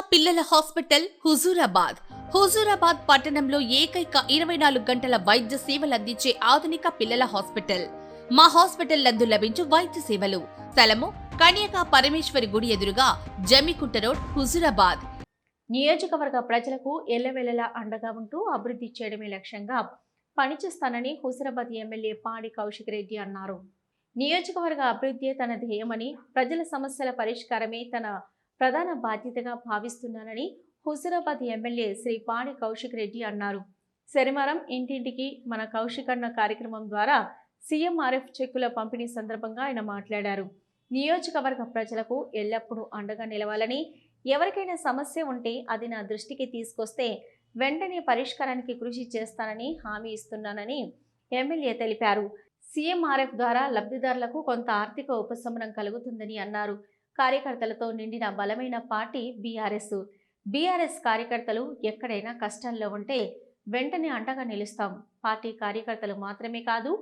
పిల్లల హాస్పిటల్ హుజూరాబాద్. హుజూరాబాద్ పట్టణంలో ఏకైక ఇరవై నాలుగు గంటల వైద్య సేవలు అందించే ఆధునిక పిల్లల హాస్పిటల్. మా హాస్పిటల్ నందు లభించు వైద్య సేవలు. స్థలము కన్యకా పరమేశ్వరి గుడి ఎదురుగా జమికుంట రోడ్ హుజూరాబాద్. నియోజకవర్గ ప్రజలకు ఎల్లవెల్లలా అండగా ఉంటూ అభివృద్ధి చేయడమే లక్ష్యంగా పనిచేస్తానని హుజూరాబాద్ ఎమ్మెల్యే పాడి కౌశిక్ రెడ్డి అన్నారు. నియోజకవర్గ అభివృద్ధి తన ధ్యేయమని ప్రజల సమస్యల పరిష్కారమే తన ప్రధాన బాధ్యతగా భావిస్తున్నానని హుజరాబాద్ ఎమ్మెల్యే శ్రీ పాణి కౌశిక్ రెడ్డి అన్నారు. శనివారం ఇంటింటికి మన కౌశిక్ అన్న కార్యక్రమం ద్వారా సీఎంఆర్ఎఫ్ చెక్కుల పంపిణీ సందర్భంగా ఆయన మాట్లాడారు. నియోజకవర్గ ప్రజలకు ఎల్లప్పుడూ అండగా నిలవాలని ఎవరికైనా సమస్య ఉంటే అది నా దృష్టికి తీసుకొస్తే వెంటనే పరిష్కారానికి కృషి చేస్తానని హామీ ఇస్తున్నానని ఎమ్మెల్యే తెలిపారు. సీఎంఆర్ఎఫ్ ద్వారా లబ్ధిదారులకు కొంత ఆర్థిక ఉపశమనం కలుగుతుందని అన్నారు. కార్యకర్తలతో నిండిన బలమైన పార్టీ బీఆర్ఎస్. బీఆర్ఎస్ కార్యకర్తలు ఎక్కడైనా కష్టంలో ఉంటే వెంటనే అండగా నిలుస్తాం. పార్టీ కార్యకర్తలు మాత్రమే కాదు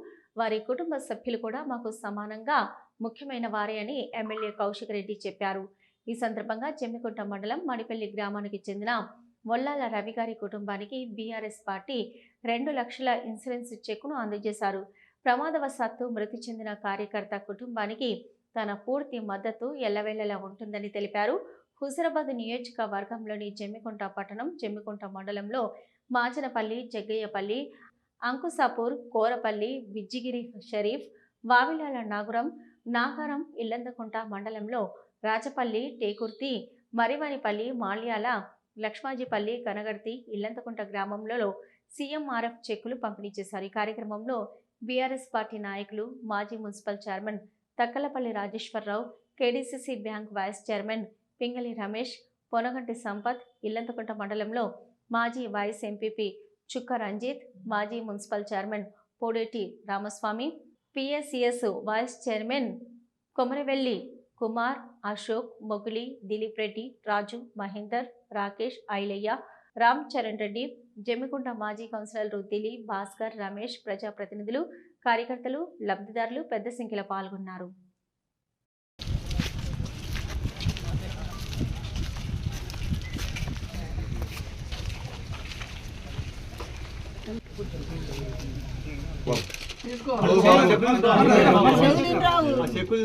వారి కుటుంబ సభ్యులు కూడా మాకు సమానంగా ముఖ్యమైన వారే అని ఎమ్మెల్యే కౌశిక్ రెడ్డి చెప్పారు. ఈ సందర్భంగా చెమ్మికుంట మండలం మడిపల్లి గ్రామానికి చెందిన మొల్లాల రవి గారి కుటుంబానికి బీఆర్ఎస్ పార్టీ రెండు లక్షల ఇన్సూరెన్స్ చెక్కును అందజేశారు. ప్రమాదవశాత్తు మృతి చెందిన కార్యకర్త కుటుంబానికి తన పూర్తి మద్దతు ఎల్లవేళలా ఉంటుందని తెలిపారు. హుజరాబాద్ నియోజకవర్గంలోని జమ్మికుంట పట్టణం జమ్మికుంట మండలంలో మాచనపల్లి జగ్గయ్యపల్లి అంకుసాపూర్ కోరపల్లి విజ్జిగిరి షరీఫ్ వావిలాల నాగురం నాగారం ఇల్లందకుంట మండలంలో రాచపల్లి టేకుర్తి మరివనిపల్లి మాల్యాల లక్ష్మాజీపల్లి కనగర్తి ఇల్లంతకుంట గ్రామంలో సీఎంఆర్ఎఫ్ చెక్కులు పంపిణీ చేశారు. ఈ కార్యక్రమంలో బీఆర్ఎస్ పార్టీ నాయకులు మాజీ municipal chairman Takkallapalli Rajeshwararao KDCC bank vice chairman Pingali Ramesh Ponaganti Sampath Illanthakunta మండలంలో మాజీ వైస్ ఎంపీపీ చుక్క రంజిత్ మాజీ municipal chairman Podeti Ramaswamy PSCS vice chairman Komaravelli Kumar Ashok Moguli Dileep Reddy Raju Mahender Rakesh Ailaiah Ram Charan Reddy Jammikunta మాజీ కౌన్సిలర్లు దిలీప్ భాస్కర్ రమేష్ ప్రజాప్రతినిధులు కార్యకర్తలు లబ్ధిదారులు పెద్ద సంఖ్యలో పాల్గొన్నారు. చెక్కులు